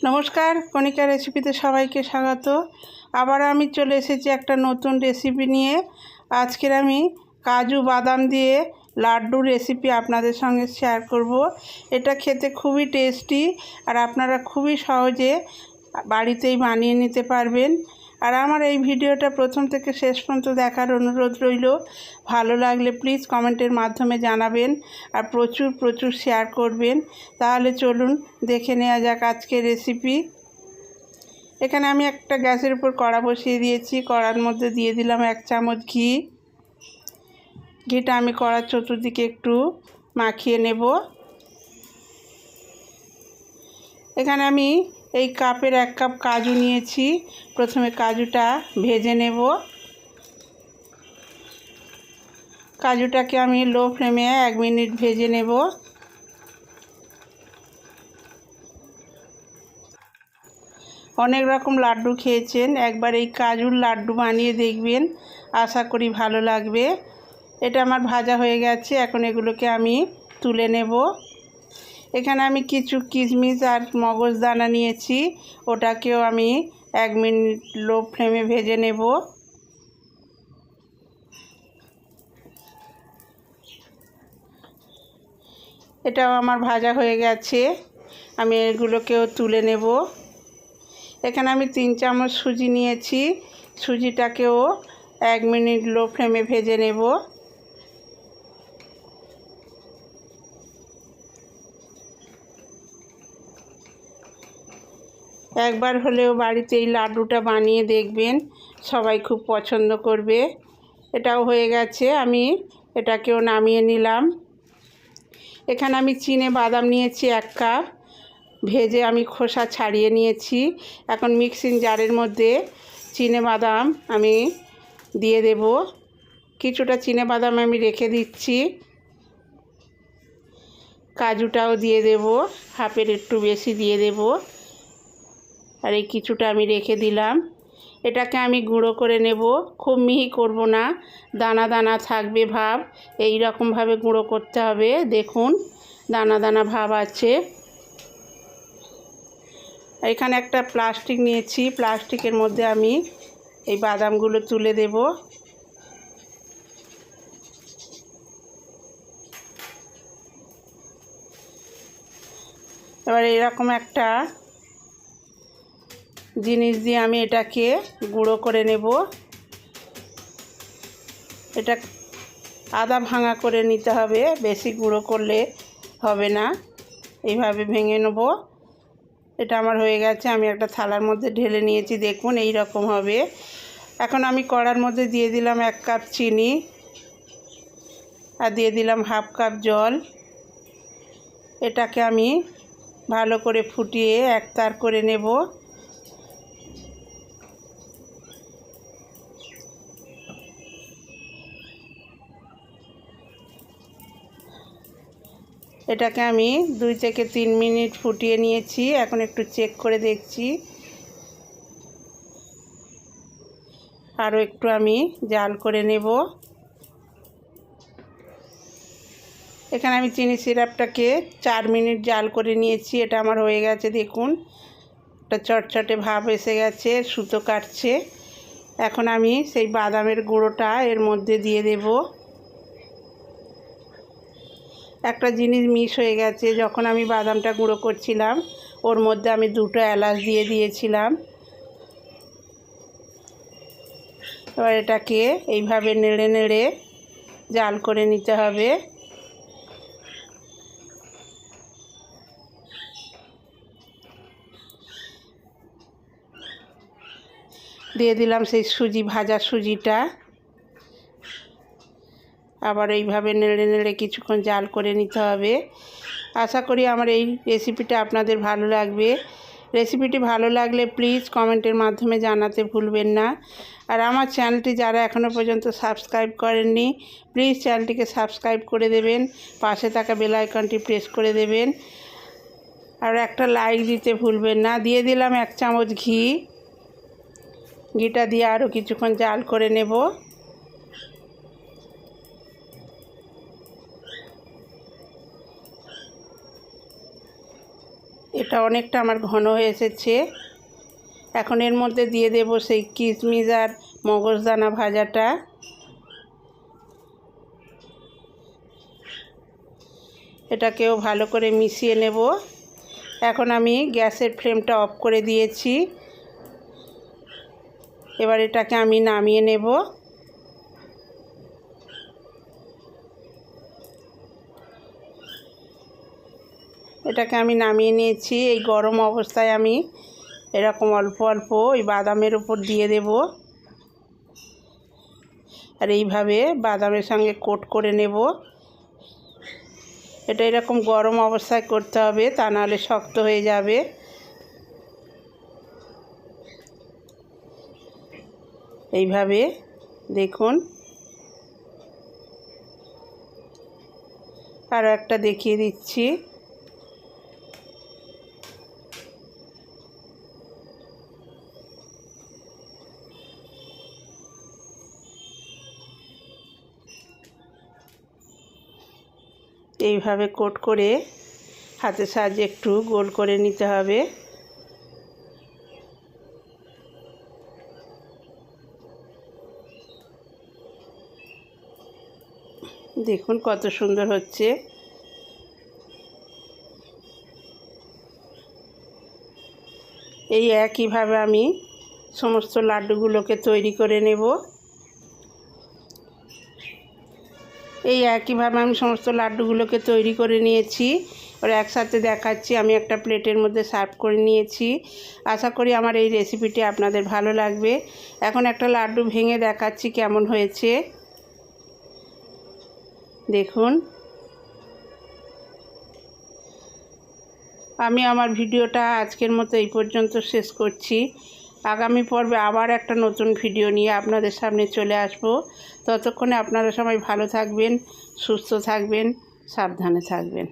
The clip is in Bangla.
নমস্কার, কণিকা রেসিপিতে সবাইকে স্বাগত। আবার আমি চলে এসেছি একটা নতুন রেসিপি নিয়ে। আজকের আমি কাজু বাদাম দিয়ে লাড্ডু রেসিপি আপনাদের সঙ্গে শেয়ার করব। এটা খেতে খুবই টেস্টি আর আপনারা খুবই সহজে বাড়িতেই বানিয়ে নিতে পারবেন। আর আমার এই ভিডিওটা প্রথম থেকে শেষ পর্যন্ত দেখার অনুরোধ রইল। ভালো লাগলে প্লিজ কমেন্টের মাধ্যমে জানাবেন আর প্রচুর প্রচুর শেয়ার করবেন। তাহলে চলুন দেখে নেওয়া যাক আজকের রেসিপি এখানে আমি একটা গ্যাসের উপর কড়া বসিয়ে দিয়েছি। কড়ার মধ্যে দিয়ে দিলাম এক চামচ ঘি। ঘিটা আমি কড়ার চতুর্দিকে একটু মাখিয়ে নেব। এখানে আমি এই কাপের এক কাপ কাজু নিয়েছি। প্রথমে কাজুটা ভেজে নেব। কাজুটাকে আমি লো ফ্লেমে এক মিনিট ভেজে নেব। অনেক রকম লাড্ডু খেয়েছেন। একবার এই কাজুর লাড্ডু বানিয়ে দেখবেন। আশা করি ভালো লাগবে। এটা আমার ভাজা হয়ে গেছে। এখন এগুলোকে আমি তুলে নেব। এখানে আমি কিছু কিশমিশ আর মগজদানা নিয়েছি। ওটাকেও আমি এক মিনিট লো ফ্লেমে ভেজে নেব। এটাও আমার ভাজা হয়ে গেছে। আমি এগুলোকেও তুলে নেব। এখানে আমি তিন চামচ সুজি নিয়েছি। সুজিটাকেও এক মিনিট লো ফ্লেমে ভেজে নেব। একবার হলেও বাড়িতে এই লাড্ডুটা বানিয়ে দেখবেন। সবাই খুব পছন্দ করবে। এটাও হয়ে গেছে, আমি এটাকেও নামিয়ে নিলাম। এখানে আমি চিনে বাদাম নিয়েছি এক কাপ, ভেজে আমি খোসা ছাড়িয়ে নিয়েছি। এখন মিক্সিং জারের মধ্যে চিনে বাদাম আমি দিয়ে দেব। কিছুটা চিনে বাদাম আমি রেখে দিচ্ছি। কাজুটাও দিয়ে দেব, হাফের একটু বেশি দিয়ে দেব। আর এই কিছুটা আমি রেখে দিলাম। এটাকে আমি গুঁড়ো করে নেব। খুব মিহি করব না। দানা দানা থাকবে ভাব। এই রকমভাবে গুঁড়ো করতে হবে। দেখুন, দানা দানা ভাব আছে। এখানে একটা প্লাস্টিক নিয়েছি। প্লাস্টিকের মধ্যে আমি এই বাদামগুলো তুলে দেব। এবার এরকম একটা জিনিস দিয়ে আমি এটাকে গুঁড়ো করে নেব। এটা আদা ভাঙা করে নিতে হবে, বেশি গুঁড়ো করলে হবে না। এইভাবে ভেঙে নেব। এটা আমার হয়ে গেছে, আমি একটা থালার মধ্যে ঢেলে নিয়েছি, দেখুন এই রকম হবে। এখন আমি কড়ার মধ্যে দিয়ে দিলাম এক কাপ চিনি আর দিয়ে দিলাম হাফ কাপ জল। এটাকে আমি ভালো করে ফুটিয়ে একতার করে নেব। এটাকে আমি দুই থেকে তিন মিনিট ফুটিয়ে নিয়েছি। এখন একটু চেক করে দেখছি। আরও একটু আমি জাল করে নেব। এখানে আমি চিনি সিরাপটাকে চার মিনিট জাল করে নিয়েছি। এটা আমার হয়ে গেছে, দেখুন। একটা চটচটে ভাব এসে গেছে, সুতো কাটছে। এখন আমি সেই বাদামের গুঁড়োটা এর মধ্যে দিয়ে দেবো। একটা জিনিস মিস হয়ে গেছে, যখন আমি বাদামটা গুঁড়ো করছিলাম, ওর মধ্যে আমি দুটো এলাচ দিয়ে দিয়েছিলাম। এবার এটাকে এইভাবে নেড়ে নেড়ে জাল করে নিতে হবে। দিয়ে দিলাম সেই সুজি, ভাজা সুজিটা। আবার এইভাবে নেড়ে নেড়ে কিছুক্ষণ জাল করে নিতে হবে। আশা করি আমার এই রেসিপিটা আপনাদের ভালো লাগবে। রেসিপিটি ভালো লাগলে প্লিজ কমেন্টের মাধ্যমে জানাতে ভুলবেন না। আর আমার চ্যানেলটি যারা এখনও পর্যন্ত সাবস্ক্রাইব করেননি প্লিজ চ্যানেলটিকে সাবস্ক্রাইব করে দেবেন, পাশে থাকা বেল আইকনটি প্রেস করে দেবেন। আর একটা লাইক দিতে ভুলবেন না। দিয়ে দিলাম এক চামচ ঘি। ঘিটা দিয়ে আরও কিছুক্ষণ জাল করে নেব। এটা অনেকটা আমার ঘন হয়ে এসেছে। এখন এর মধ্যে দিয়ে দেব সেই কিশমিশ আর মগজদানা ভাজাটা। এটাকেও ভালো করে মিশিয়ে নেব। এখন আমি গ্যাসের ফ্লেমটা অফ করে দিয়েছি। এবার এটাকে আমি নামিয়ে নেব। এটাকে আমি নামিয়ে নিয়েছি। এই গরম অবস্থায় আমি এরকম অল্প অল্প ওই বাদামের উপর দিয়ে দেব। আর এইভাবে বাদামের সঙ্গে কোট করে নেব। এটা এরকম গরম অবস্থায় করতে হবে, তা নাহলে শক্ত হয়ে যাবে। এইভাবে দেখুন। আরও একটা দেখিয়ে দিচ্ছি। এইভাবে কোট করে হাতের সাহায্যে একটু গোল করে নিতে হবে। দেখুন কত সুন্দর হচ্ছে। এই একইভাবে আমি সমস্ত লাড্ডুগুলোকে তৈরি করে নেব। এই একইভাবে আমি সমস্ত লাড্ডুগুলোকে তৈরি করে নিয়েছি। ওরা একসাথে দেখাচ্ছি, আমি একটা প্লেটের মধ্যে সার্ভ করে নিয়েছি। আশা করি আমার এই রেসিপিটি আপনাদের ভালো লাগবে। এখন একটা লাড্ডু ভেঙে দেখাচ্ছি কেমন হয়েছে। দেখুন। আমি আমার ভিডিওটা আজকের মতো এই পর্যন্ত শেষ করছি। আগামী পর্বে আবার একটা নতুন ভিডিও নিয়ে আপনাদের সামনে চলে আসব। ততক্ষণে আপনারা সবাই ভালো থাকবেন, সুস্থ থাকবেন, সাবধানে থাকবেন।